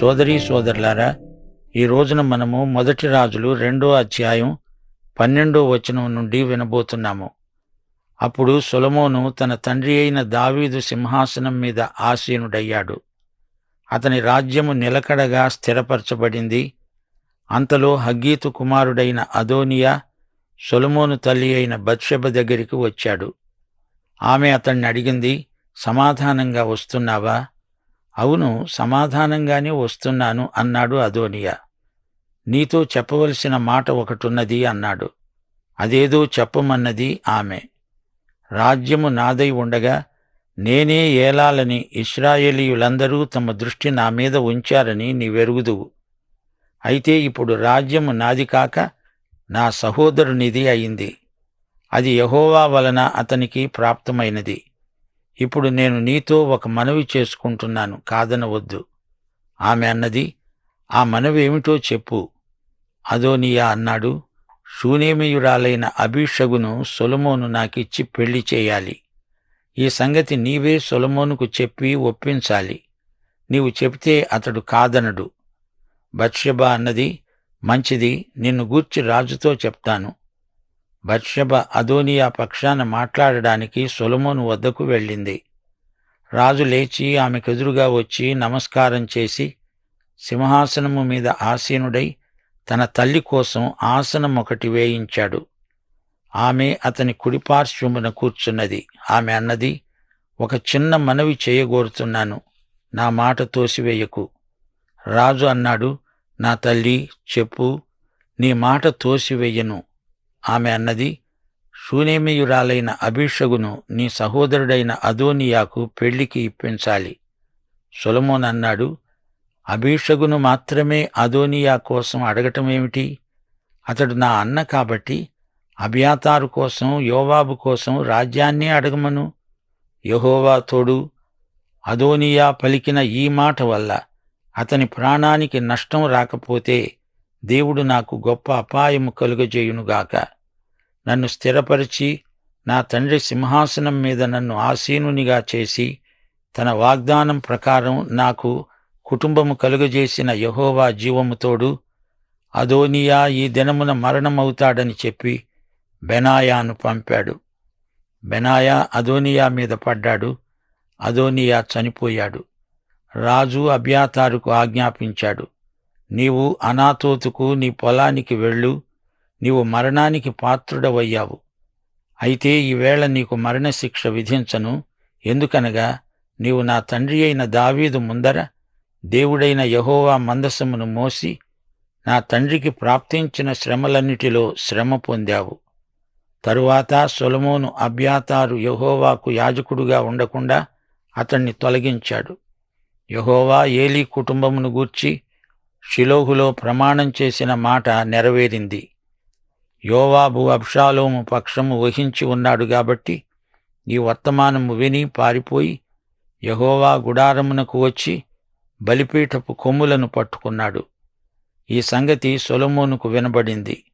సోదరీ సోదరులారా ఈ రోజున మనము మొదటి రాజులు రెండో అధ్యాయం పన్నెండో వచనం నుండి వినబోతున్నాము. అప్పుడు సొలమోను తన తండ్రి అయిన దావీదు సింహాసనం మీద ఆసీనుడయ్యాడు. అతని రాజ్యము నిలకడగా స్థిరపరచబడింది. అంతలో హగ్గీతు కుమారుడైన అదోనియా సొలమోను తల్లి అయిన బత్షెబ దగ్గరికి వచ్చాడు. ఆమె అతన్ని అడిగింది సమాధానంగా వస్తున్నావా? అవును సమాధానంగానే వస్తున్నాను అన్నాడు అదోనియా. నీతో చెప్పవలసిన మాట ఒకటున్నది అన్నాడు. అదేదో చెప్పమన్నది ఆమె. రాజ్యము నాదై ఉండగా నేనే ఏలాలని ఇస్రాయేలీయులందరూ తమ దృష్టి నా మీద ఉంచారని నీవెరుగుదువు. అయితే ఇప్పుడు రాజ్యము నాది కాక నా సహోదరునిది అయింది. అది యహోవా వలన అతనికి ప్రాప్తమైనది. ఇప్పుడు నేను నీతో ఒక మనవి చేసుకుంటున్నాను కాదనవద్దు. ఆమె అన్నది ఆ మనవి ఏమిటో చెప్పు. అదోనియా అన్నాడు. శూనేమియురాలైన అభిషగును సొలమోను నాకిచ్చి పెళ్ళి చేయాలి. ఈ సంగతి నీవే సొలమోనుకు చెప్పి ఒప్పించాలి. నీవు చెబితే అతడు కాదనడు. బత్షబా అన్నది మంచిది నిన్ను గూర్చి రాజుతో చెప్తాను. బత్షెబ అదోనియా పక్షాన మాట్లాడడానికి సొలమోను వద్దకు వెళ్ళింది. రాజు లేచి ఆమెకెదురుగా వచ్చి నమస్కారం చేసి సింహాసనము మీద ఆసీనుడై తన తల్లి కోసం ఆసనం ఒకటి వేయించాడు. ఆమె అతని కుడిపార్శ్వమున కూర్చున్నది. ఆమె అన్నది ఒక చిన్న మనవి చేయగోరుతున్నాను నా మాట తోసివేయకు. రాజు అన్నాడు నా తల్లి చెప్పు నీ మాట తోసివేయను. ఆమె అన్నది శూనేమియురాలైన అభిషగును నీ సహోదరుడైన అదోనియాకు పెళ్ళికి ఇప్పించాలి. సొలమోన్ అన్నాడు అభిషగును మాత్రమే అదోనియా కోసం అడగటమేమిటి అతడు నా అన్న కాబట్టి అభియాతారు కోసం యోవాబు కోసం రాజ్యాన్నే అడగమను. యహోవా తోడు అదోనియా పలికిన ఈ మాట వల్ల అతని ప్రాణానికి నష్టం రాకపోతే దేవుడు నాకు గొప్ప అపాయము కలుగజేయునుగాక. నన్ను స్థిరపరిచి నా తండ్రి సింహాసనం మీద నన్ను ఆసీనునిగా చేసి తన వాగ్దానం ప్రకారం నాకు కుటుంబము కలుగజేసిన యహోవా జీవముతోడు అదోనియా ఈ దినమున మరణమవుతాడని చెప్పి బెనాయాను పంపాడు. బెనాయా అదోనియా మీద పడ్డాడు. అదోనియా చనిపోయాడు. రాజు అభ్యాతారుకు ఆజ్ఞాపించాడు. నీవు అనాతోతుకు నీ పొలానికి వెళ్ళు. నీవు మరణానికి పాత్రుడవయ్యావు. అయితే ఈవేళ నీకు మరణశిక్ష విధించను. ఎందుకనగా నీవు నా తండ్రి అయిన దావీదు ముందర దేవుడైన యహోవా మందసమును మోసి నా తండ్రికి ప్రాప్తించిన శ్రమలన్నిటిలో శ్రమ పొందావు. తరువాత సొలమోను అభ్యాతారు యహోవాకు యాజకుడుగా ఉండకుండా అతణ్ణి తొలగించాడు. యహోవా ఏలీ కుటుంబమును గూర్చి షిలోహులో ప్రమాణం చేసిన మాట నెరవేరింది. యోవాబు అబ్షాలోము పక్షము వహించి ఉన్నాడు కాబట్టి ఈ వర్తమానము విని పారిపోయి యహోవా గుడారమునకు వచ్చి బలిపీఠపు కొమ్ములను పట్టుకున్నాడు. ఈ సంగతి సొలమోనుకు వినబడింది.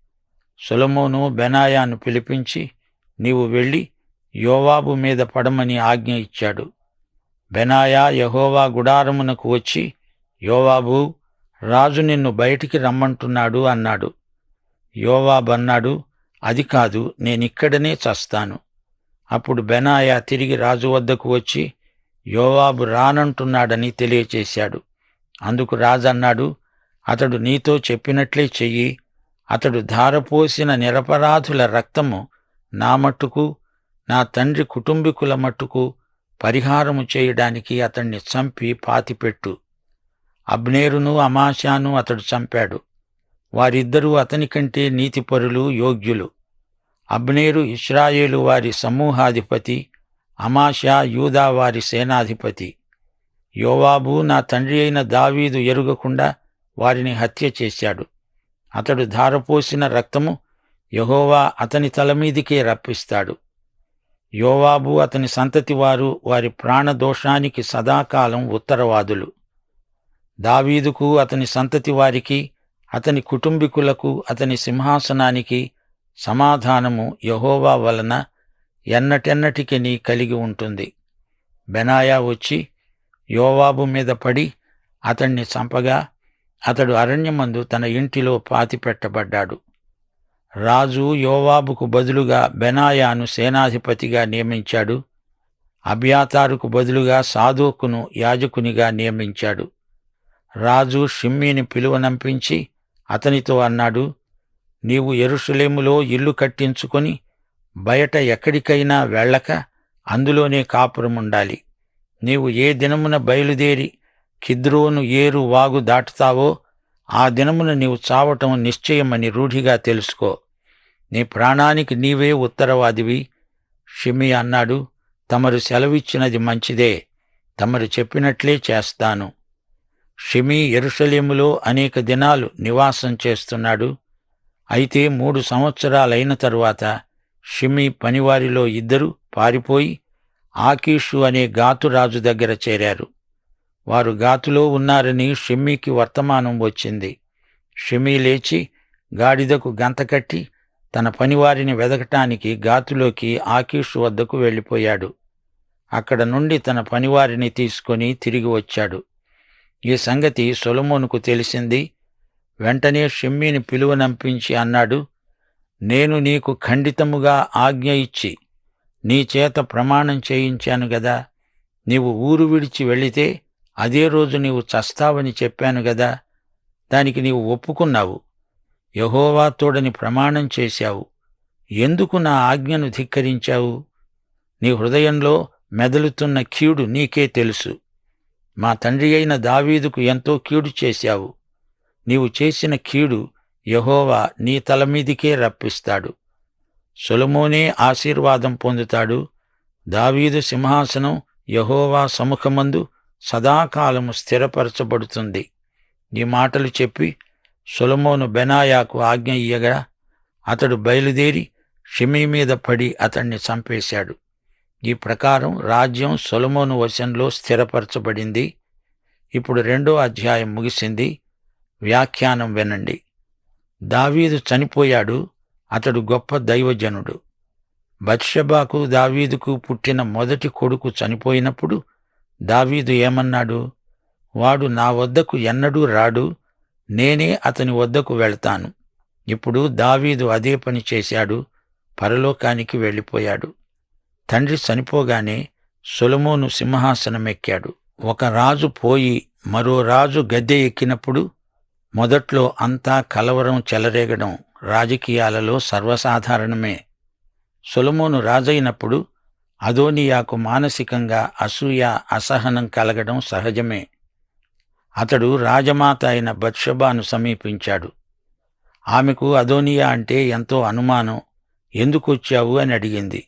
సొలమోను బెనాయాను పిలిపించి నీవు వెళ్ళి యోవాబు మీద పడమని ఆజ్ఞ ఇచ్చాడు. బెనాయా యహోవా గుడారమునకు వచ్చి యోవాబు రాజు నిన్ను బయటికి రమ్మంటున్నాడు అన్నాడు. యోవాబన్నాడు అది కాదు నేనిక్కడనే చస్తాను. అప్పుడు బెనాయా తిరిగి రాజు వద్దకు వచ్చి యోవాబు రానంటున్నాడని తెలియచేశాడు. అందుకు రాజన్నాడు అతడు నీతో చెప్పినట్లే చెయ్యి. అతడు ధారపోసిన నిరపరాధుల రక్తము నా మట్టుకు నా తండ్రి కుటుంబీకుల మట్టుకు పరిహారము చేయడానికి అతణ్ణి చంపి పాతిపెట్టు. అబ్నేరును అమాశాను అతడు చంపాడు. వారిద్దరూ అతని కంటే నీతిపరులు యోగ్యులు. అబ్నేరు ఇస్రాయేలు వారి సమూహాధిపతి అమాషా యూదా వారి సేనాధిపతి. యోవాబు నా తండ్రి అయిన దావీదు ఎరుగకుండా వారిని హత్య చేశాడు. అతడు ధారపోసిన రక్తము యహోవా అతని తలమీదికే రప్పిస్తాడు. యోవాబు అతని సంతతి వారు వారి ప్రాణదోషానికి సదాకాలం ఉత్తరవాదులు. దావీదుకు అతని సంతతి వారికి అతని కుటుంబీకులకు అతని సింహాసనానికి సమాధానము యహోవా వలన ఎన్నటెన్నటికి కలిగి ఉంటుంది. బెనాయా వచ్చి యోవాబు మీద పడి అతణ్ణి చంపగా అతడు అరణ్యమందు తన ఇంటిలో పాతిపెట్టబడ్డాడు. రాజు యోవాబుకు బదులుగా బెనాయాను సేనాధిపతిగా నియమించాడు. అబ్యాతారుకు బదులుగా సాధూకును యాజకునిగా నియమించాడు. రాజు షిమ్మీని పిలువనంపించి అతనితో అన్నాడు నీవు ఎరుషులేములో ఇల్లు కట్టించుకొని బయట ఎక్కడికైనా వెళ్ళక అందులోనే కాపురముండాలి నీవు ఏ దినమున బయలుదేరి కిద్రోను ఏరు వాగు దాటుతావో ఆ దినమున నీవు చావటం నిశ్చయమని రూఢిగా తెలుసుకో. నీ ప్రాణానికి నీవే ఉత్తరవాదివి. షిమి అన్నాడు తమరు సెలవిచ్చినది మంచిదే. తమరు చెప్పినట్లే చేస్తాను. షిమి ఎరుషలేములో అనేక దినాలు నివాసం చేస్తున్నాడు. అయితే మూడు సంవత్సరాలైన తరువాత షిమి పనివారిలో ఇద్దరు పారిపోయి ఆకీషు అనే గాతురాజు దగ్గర చేరారు. వారు గాతులో ఉన్నారని షిమ్మీకి వర్తమానం వచ్చింది. షిమీ లేచి గాడిదకు గంతకట్టి తన పనివారిని వెదకటానికి గాతులోకి ఆకీషు వద్దకు వెళ్ళిపోయాడు. అక్కడ నుండి తన పనివారిని తీసుకొని తిరిగి వచ్చాడు. ఈ సంగతి సొలమోనుకు తెలిసింది. వెంటనే షిమ్మీని పిలువనంపించి అన్నాడు నేను నీకు ఖండితముగా ఆజ్ఞ ఇచ్చి నీ చేత ప్రమాణం చేయించాను గదా. నీవు ఊరు విడిచి వెళితే అదే రోజు నీవు చస్తావని చెప్పాను గదా. దానికి నీవు ఒప్పుకున్నావు. యహోవా తోడని ప్రమాణం చేశావు. ఎందుకు నా ఆజ్ఞను ధిక్కరించావు? నీ హృదయంలో మెదలుతున్న కీడు నీకే తెలుసు. మా తండ్రి అయిన దావీదుకు ఎంతో కీడు చేశావు. నీవు చేసిన కీడు యహోవా నీ తల మీదికే రప్పిస్తాడు. సొలమోనే ఆశీర్వాదం పొందుతాడు. దావీదు సింహాసనం యహోవా సముఖమందు సదాకాలము స్థిరపరచబడుతుంది. ఈ మాటలు చెప్పి సొలమోను బెనాయాకు ఆజ్ఞ ఇయ్యగా అతడు బయలుదేరి షిమీ మీద పడి అతణ్ణి చంపేశాడు. ఈ ప్రకారం రాజ్యం సొలమోను వశంలో స్థిరపరచబడింది. ఇప్పుడు రెండో అధ్యాయం ముగిసింది. వ్యాఖ్యానం వినండి. దావీదు చనిపోయాడు. అతడు గొప్ప దైవజనుడు. బత్షబాకు దావీదుకు పుట్టిన మొదటి కొడుకు చనిపోయినప్పుడు దావీదు ఏమన్నాడు? వాడు నా వద్దకు ఎన్నడూ రాడు. నేనే అతని వద్దకు వెళ్తాను. ఇప్పుడు దావీదు అదే పని చేశాడు. పరలోకానికి వెళ్ళిపోయాడు. తండ్రి చనిపోగానే సొలమోను సింహాసనమెక్కాడు. ఒక రాజు పోయి మరో రాజు గద్దె ఎక్కినప్పుడు మొదట్లో అంతా కలవరం చెలరేగడం రాజకీయాలలో సర్వసాధారణమే. సొలమోను రాజైనప్పుడు అదోనియాకు మానసికంగా అసూయ అసహనం కలగడం సహజమే. అతడు రాజమాత అయిన బత్షబాను సమీపించాడు. ఆమెకు అదోనియా అంటే ఎంతో అనుమానం ఎందుకొచ్చావు అని అడిగింది.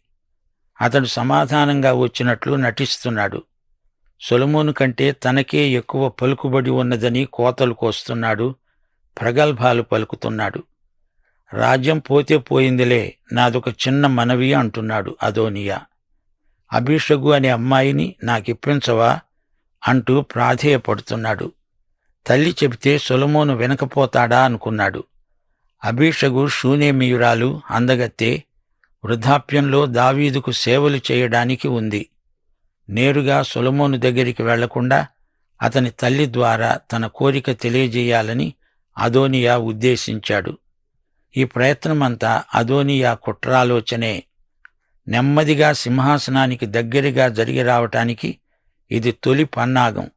అతడు సమాధానంగా వచ్చినట్లు నటిస్తున్నాడు. సొలమోను కంటే తనకే ఎక్కువ పలుకుబడి ఉన్నదని కోతలు కోస్తున్నాడు ప్రగల్భాలు పలుకుతున్నాడు. రాజ్యం పోతే పోయిందిలే నాదొక చిన్న మనవి అంటున్నాడు అదోనియా. అభిషగు అనే అమ్మాయిని నాకిప్పించవా? అంటూ ప్రాధేయపడుతున్నాడు. తల్లి చెబితే సొలమోను వెనకపోతాడా అనుకున్నాడు. అభిషగు శూన్యమీయురాలు అందగత్తే వృద్ధాప్యంలో దావీదుకు సేవలు చేయడానికి ఉంది. నేరుగా సొలమోను దగ్గరికి వెళ్ళకుండా అతని తల్లి ద్వారా తన కోరిక తెలియజేయాలని అదోనియా ఉద్దేశించాడు. ఈ ప్రయత్నమంతా అదోనియా కుట్రాలోచనే. నెమ్మదిగా సింహాసనానికి దగ్గరగా జరిగి రావటానికి ఇది తొలి పన్నాగం.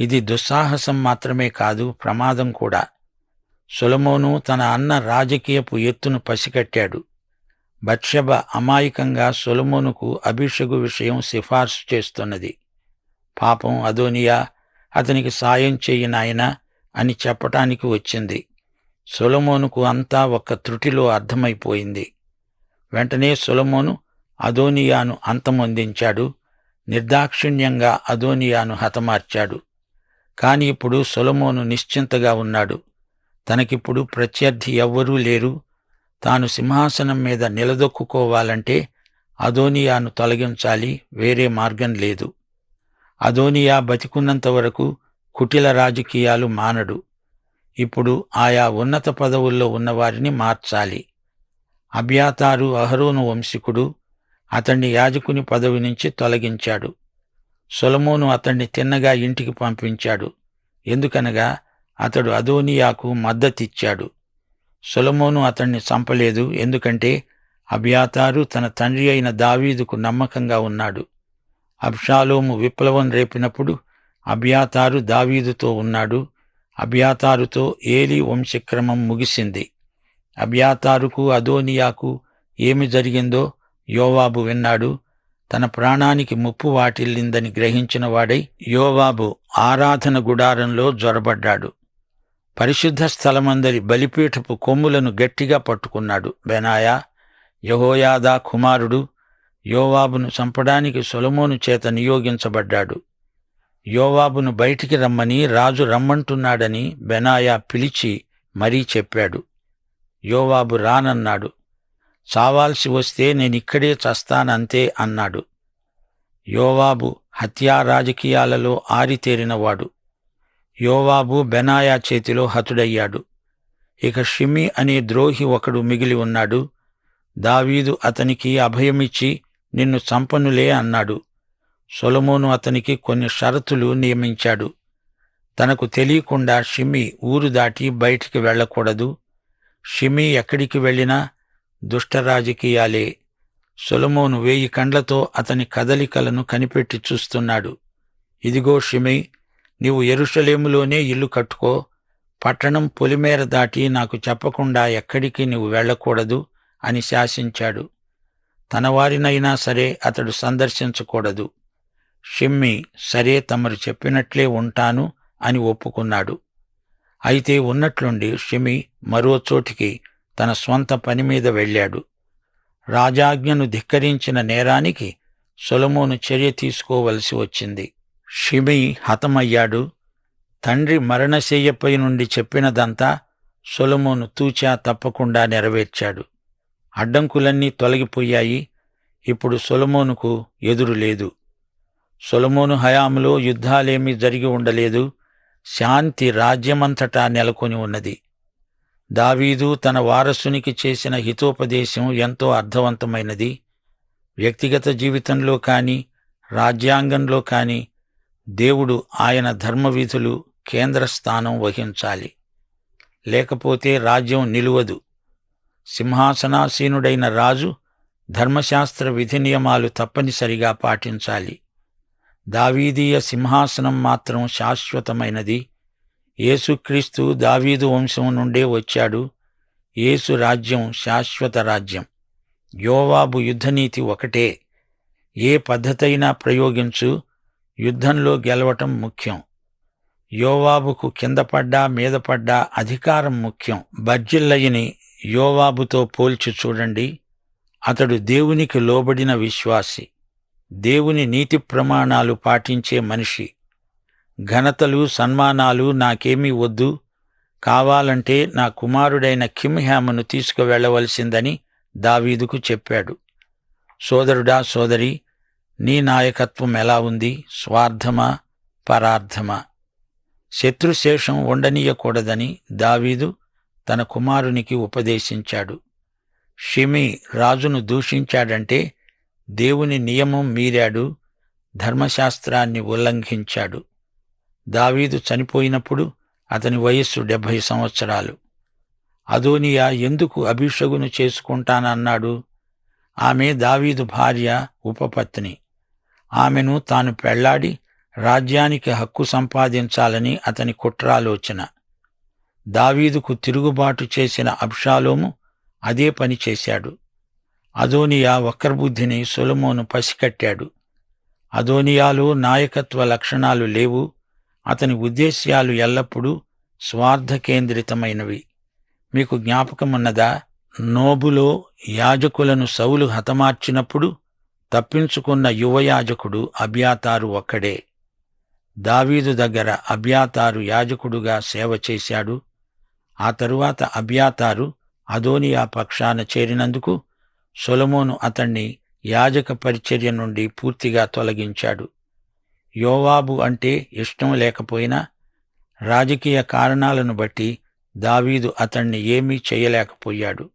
ఇది దుస్సాహసం మాత్రమే కాదు ప్రమాదం కూడా. సొలమోను తన అన్న రాజకీయపు ఎత్తును పసికట్టాడు బత్షబ అమాయకంగా సొలమోనుకు అభిషగు విషయం సిఫార్సు చేస్తున్నది. పాపం అదోనియా అతనికి సాయం చెయ్యి నాయనా అని చెప్పటానికి వచ్చింది. సొలమోనుకు అంతా ఒక్క త్రుటిలో అర్థమైపోయింది. వెంటనే సొలమోను అదోనియాను అంతమొందించాడు. నిర్దాక్షిణ్యంగా అదోనియాను హతమార్చాడు. కాని ఇప్పుడు సొలమోను నిశ్చింతగా ఉన్నాడు. తనకిప్పుడు ప్రత్యర్థి ఎవ్వరూ లేరు. తాను సింహాసనం మీద నిలదొక్కుకోవాలంటే అదోనియాను తొలగించాలి వేరే మార్గం లేదు. అదోనియా బతికున్నంత వరకు కుటిల రాజకీయాలు మానడు. ఇప్పుడు ఆయా ఉన్నత పదవుల్లో ఉన్నవారిని మార్చాలి. అభ్యాతారు అహరోను వంశీకుడు అతణ్ణి యాజకుని పదవి నుంచి తొలగించాడు. సొలమోను అతణ్ణి తిన్నగా ఇంటికి పంపించాడు. ఎందుకనగా అతడు అదోనియాకు మద్దతిచ్చాడు. సొలమోను అతణ్ణి చంపలేదు. ఎందుకంటే అభ్యాతారు తన తండ్రి అయిన దావీదుకు నమ్మకంగా ఉన్నాడు. అబ్షాలోము విప్లవం రేపినప్పుడు అబ్యాతారు దావీదుతో ఉన్నాడు. అబ్యాతారుతో ఏలి వంశక్రమం ముగిసింది. అభ్యాతారుకు అదోనియాకు ఏమి జరిగిందో యోవాబు విన్నాడు. తన ప్రాణానికి ముప్పు వాటిల్లిందని గ్రహించిన వాడై యోవాబు ఆరాధన గుడారంలో జొరబడ్డాడు. పరిశుద్ధ స్థలమందరి బలిపీఠపు కొమ్ములను గట్టిగా పట్టుకున్నాడు బెనాయా. యహోయాదా కుమారుడు యోవాబును చంపడానికి సొలమోను చేత నియోగించబడ్డాడు. యోవాబును బయటికి రమ్మని రాజు రమ్మంటున్నాడని బెనాయా పిలిచి మరీ చెప్పాడు. యోవాబు రానన్నాడు. చావాల్సి వస్తే నేనిక్కడే చస్తానంతే అన్నాడు. యోవాబు హత్యా రాజకీయాలలో ఆరితేరినవాడు. యోవాబు బెనాయా చేతిలో హతుడయ్యాడు. ఇక షిమి అనే ద్రోహి ఒకడు మిగిలి ఉన్నాడు. దావీదు అతనికి అభయమిచ్చి నిన్ను చంపనులే అన్నాడు. సొలమోను అతనికి కొన్ని షరతులు నియమించాడు. తనకు తెలియకుండా షిమి ఊరు దాటి బయటికి వెళ్ళకూడదు. షిమి ఎక్కడికి వెళ్ళినా దుష్ట రాజకీయాలే సొలమోను వేయి కండ్లతో అతని కదలికలను కనిపెట్టి చూస్తున్నాడు. ఇదిగో షిమి నీవు ఎరుషలేములోనే ఇల్లు కట్టుకో. పట్టణం పొలిమేర దాటి నాకు చెప్పకుండా ఎక్కడికి నీవు వెళ్ళకూడదు అని శాసించాడు. తన వారినైనా సరే అతడు సందర్శించకూడదు. షిమ్మి సరే తమరు చెప్పినట్లే ఉంటాను అని ఒప్పుకున్నాడు. అయితే ఉన్నట్లుండి షిమి మరో చోటికి తన స్వంత పని మీద వెళ్ళాడు. రాజాజ్ఞను ధిక్కరించిన నేరానికి సొలమోను చర్య తీసుకోవలసి వచ్చింది. షిమి హతమయ్యాడు. తండ్రి మరణశయ్యపై నుండి చెప్పినదంతా సొలమోను తూచా తప్పకుండా నెరవేర్చాడు. అడ్డంకులన్నీ తొలగిపోయాయి. ఇప్పుడు సొలమోనుకు ఎదురు లేదు. సొలమోను హయాములో యుద్ధాలేమీ జరిగి ఉండలేదు. శాంతి రాజ్యమంతటా నెలకొని ఉన్నది. దావీదు తన వారసునికి చేసిన హితోపదేశం ఎంతో అర్థవంతమైనది. వ్యక్తిగత జీవితంలో కానీ రాజ్యాంగంలో కానీ దేవుడు ఆయన ధర్మవిధులు కేంద్ర స్థానం వహించాలి. లేకపోతే రాజ్యం నిలువదు. సింహాసనాసీనుడైన రాజు ధర్మశాస్త్ర విధి నియమాలు తప్పనిసరిగా పాటించాలి. దావీదీయ సింహాసనం మాత్రం శాశ్వతమైనది. యేసుక్రీస్తు దావీదు వంశం నుండే వచ్చాడు. యేసు రాజ్యం శాశ్వత రాజ్యం. యోవాబు యుద్ధనీతి ఒకటే. ఏ పద్ధతైనా ప్రయోగించు యుద్ధంలో గెలవటం ముఖ్యం. యోవాబుకు కింద పడ్డా మీద పడ్డా అధికారం ముఖ్యం. బర్జిల్లయ్యని యోవాబుతో పోల్చి చూడండి. అతడు దేవునికి లోబడిన విశ్వాసి. దేవుని నీతి ప్రమాణాలు పాటించే మనిషి. ఘనతలు సన్మానాలు నాకేమీ వద్దు. కావాలంటే నా కుమారుడైన కిమ్హ్యామను తీసుకువెళ్ళవలసిందని దావీదుకు చెప్పాడు. సోదరుడా సోదరి నీ నాయకత్వం ఎలా ఉంది? స్వార్థమా? పరార్థమా? శత్రుశేషం ఉండనీయకూడదని దావీదు తన కుమారునికి ఉపదేశించాడు. షిమి రాజును దూషించాడంటే దేవుని నియమం మీరాడు ధర్మశాస్త్రాన్ని ఉల్లంఘించాడు. దావీదు చనిపోయినప్పుడు అతని వయస్సు డెబ్భై సంవత్సరాలు. అదోనియా ఎందుకు అభిషగును చేసుకుంటానన్నాడు? ఆమె దావీదు భార్య ఉపపత్ని. ఆమెను తాను పెళ్ళాడి రాజ్యానికి హక్కు సంపాదించాలని అతని కుట్రాలోచన. దావీదుకు తిరుగుబాటు చేసిన అబ్షాలోము అదే పని చేశాడు. అదోనియా వక్రబుద్ధిని సొలమోను పసికట్టాడు. అదోనియాలో నాయకత్వ లక్షణాలు లేవు. అతని ఉద్దేశ్యాలు ఎల్లప్పుడూ స్వార్థ కేంద్రితమైనవి మీకు జ్ఞాపకమున్నదా? నోబులో యాజకులను సౌలు హతమార్చినప్పుడు తప్పించుకున్న యువయాజకుడు అబ్యాతారు ఒక్కడే. దావీదు దగ్గర అబ్యాతారు యాజకుడుగా సేవ చేశాడు. ఆ తరువాత అబ్యాతారు అదోనియా పక్షాన చేరినందుకు సొలమోను అతణ్ణి యాజక పరిచర్య నుండి పూర్తిగా తొలగించాడు. యోవాబు అంటే ఇష్టం లేకపోయినా రాజకీయ కారణాలను బట్టి దావీదు అతణ్ణి ఏమీ చేయలేకపోయాడు.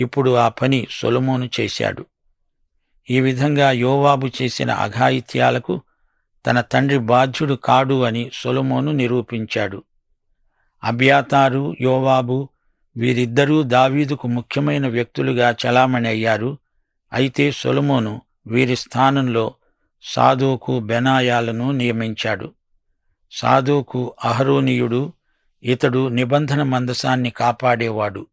ఇప్పుడు ఆ పని సొలమోను చేశాడు. ఈ విధంగా యోవాబు చేసిన అఘాయిత్యాలకు తన తండ్రి బాధ్యుడు కాడు అని సొలొమోను నిరూపించాడు. అబ్యాతారు యోవాబు వీరిద్దరూ దావీదుకు ముఖ్యమైన వ్యక్తులుగా చలామణి అయ్యారు. అయితే సొలొమోను వీరి స్థానంలో సాదోకు బెనాయాలను నియమించాడు. సాదోకు అహరోనీయుడు ఇతడు నిబంధన మందసాన్ని కాపాడేవాడు.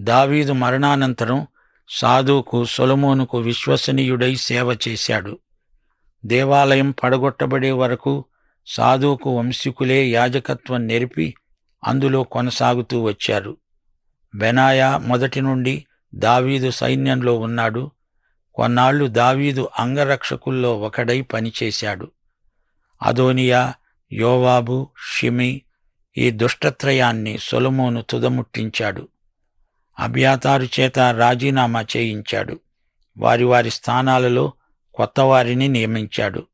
దావీదు మరణానంతరం సాధువుకు సొలమోనుకు విశ్వసనీయుడై సేవ చేశాడు. దేవాలయం పడగొట్టబడే వరకు సాధువుకు వంశీకులే యాజకత్వం నెరిపి అందులో కొనసాగుతూ వచ్చారు. బెనాయా మొదటి నుండి దావీదు సైన్యంలో ఉన్నాడు. కొన్నాళ్ళు దావీదు అంగరక్షకుల్లో ఒకడై పనిచేశాడు. అదోనియా యోవాబు షిమి ఈ దుష్టత్రయాన్ని సొలమోను తుదముట్టించాడు. అభ్యాతారు చేత రాజీనామా చేయించాడు. వారి వారి స్థానాలలో కొత్తవారిని నియమించాడు.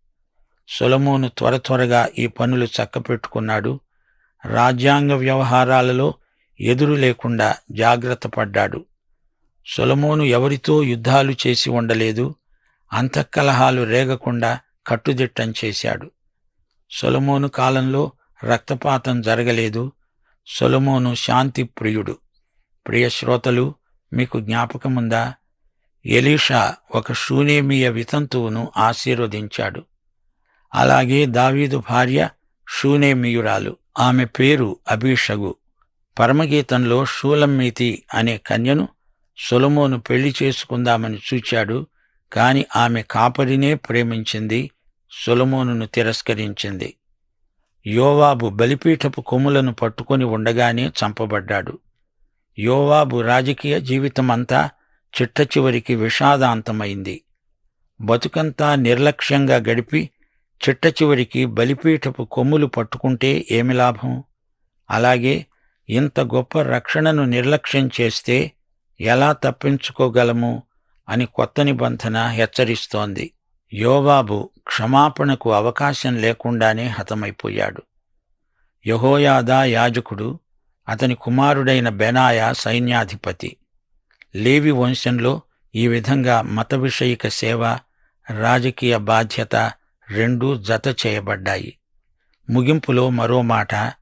సొలమోను త్వర త్వరగా ఈ పనులు చక్కపెట్టుకున్నాడు. రాజ్యాంగ వ్యవహారాలలో ఎదురు లేకుండా జాగ్రత్త పడ్డాడు. సొలమోను ఎవరితో యుద్ధాలు చేసి ఉండలేదు. అంతఃకలహాలు రేగకుండా కట్టుదిట్టం చేశాడు. సొలమోను కాలంలో రక్తపాతం జరగలేదు. సొలమోను శాంతి ప్రియుడు ప్రియ శ్రోతలు మీకు జ్ఞాపకముందా? ఎలీషా ఒక షూనేమియ వితంతువును ఆశీర్వదించాడు. అలాగే దావీదు భార్య షూనేమియురాలు ఆమె పేరు అభిషగు పరమగీతంలో షూలమ్మీతి అనే కన్యను సొలమోను పెళ్ళి చేసుకుందామని చూచాడు కాని ఆమె కాపరినే ప్రేమించింది సొలమోనును తిరస్కరించింది. యోవాబు బలిపీఠపు కొమ్ములను పట్టుకొని ఉండగానే చంపబడ్డాడు. యోవాబు రాజకీయ జీవితమంతా చిట్ట చివరికి విషాదాంతమైంది. బతుకంతా నిర్లక్ష్యంగా గడిపి చిట్ట చివరికి బలిపీఠపు కొమ్ములు పట్టుకుంటే ఏమి లాభం? అలాగే ఇంత గొప్ప రక్షణను నిర్లక్ష్యం చేస్తే ఎలా తప్పించుకోగలము అని కొత్త నిబంధన హెచ్చరిస్తోంది. యోవాబు క్షమాపణకు అవకాశం లేకుండానే హతమైపోయాడు. యహోయాదా యాజకుడు అతని కుమారుడైన బెనాయా సైన్యాధిపతి. లేవి వంశంలో ఈ విధంగా మత విషయిక సేవ రాజకీయ బాధ్యత రెండూ జత చేయబడ్డాయి. ముగింపులో మరో మాట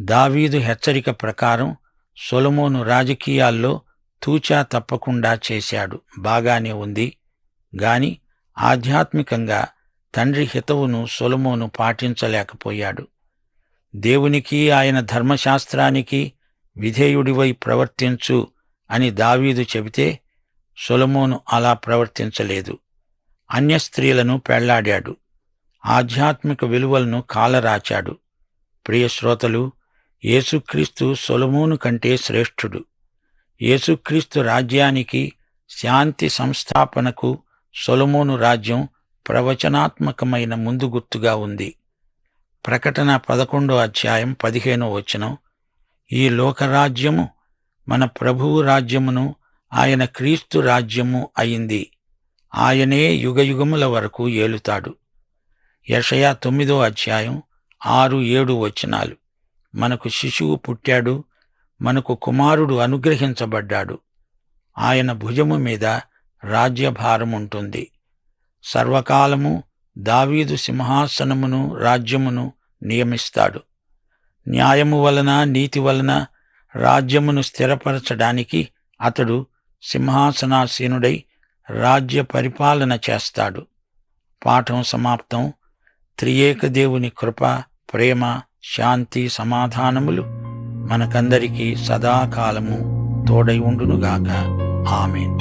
దావీదు హెచ్చరిక ప్రకారం సొలమోను రాజకీయాల్లో తూచా తప్పకుండా చేశాడు బాగానే ఉంది. గాని ఆధ్యాత్మికంగా తండ్రి హితవును సొలమోను పాటించలేకపోయాడు. దేవునికి ఆయన ధర్మశాస్త్రానికి విధేయుడివై ప్రవర్తించు అని దావీదు చెబితే సొలమోను అలా ప్రవర్తించలేదు. అన్య స్త్రీలను పెళ్ళాడాడు. ఆధ్యాత్మిక విలువలను కాలరాచాడు. ప్రియశ్రోతలు యేసుక్రీస్తు సొలమోను కంటే శ్రేష్ఠుడు. యేసుక్రీస్తు రాజ్యానికి శాంతి సంస్థాపనకు సొలమోను రాజ్యం ప్రవచనాత్మకమైన ముందు గుర్తుగా ఉంది. ప్రకటన పదకొండో అధ్యాయం పదిహేనో వచనం. ఈ లోకరాజ్యము మన ప్రభువు రాజ్యమును ఆయన క్రీస్తు రాజ్యము అయింది. ఆయనే యుగయుగముల వరకు ఏలుతాడు. యషయా తొమ్మిదో అధ్యాయం ఆరు ఏడు వచనాలు. మనకు శిశువు పుట్టాడు మనకు కుమారుడు అనుగ్రహించబడ్డాడు. ఆయన భుజము మీద రాజ్యభారముంటుంది సర్వకాలము దావీదు సింహాసనమును రాజ్యమును నియమిస్తాడు. న్యాయము వలన నీతి వలన రాజ్యమును స్థిరపరచడానికి అతడు సింహాసనాసీనుడై రాజ్య పరిపాలన చేస్తాడు. పాఠం సమాప్తం. త్రియేక దేవుని కృప ప్రేమ శాంతి సమాధానములు మనకందరికీ సదాకాలము తోడై ఉండునుగాక. ఆమెన్.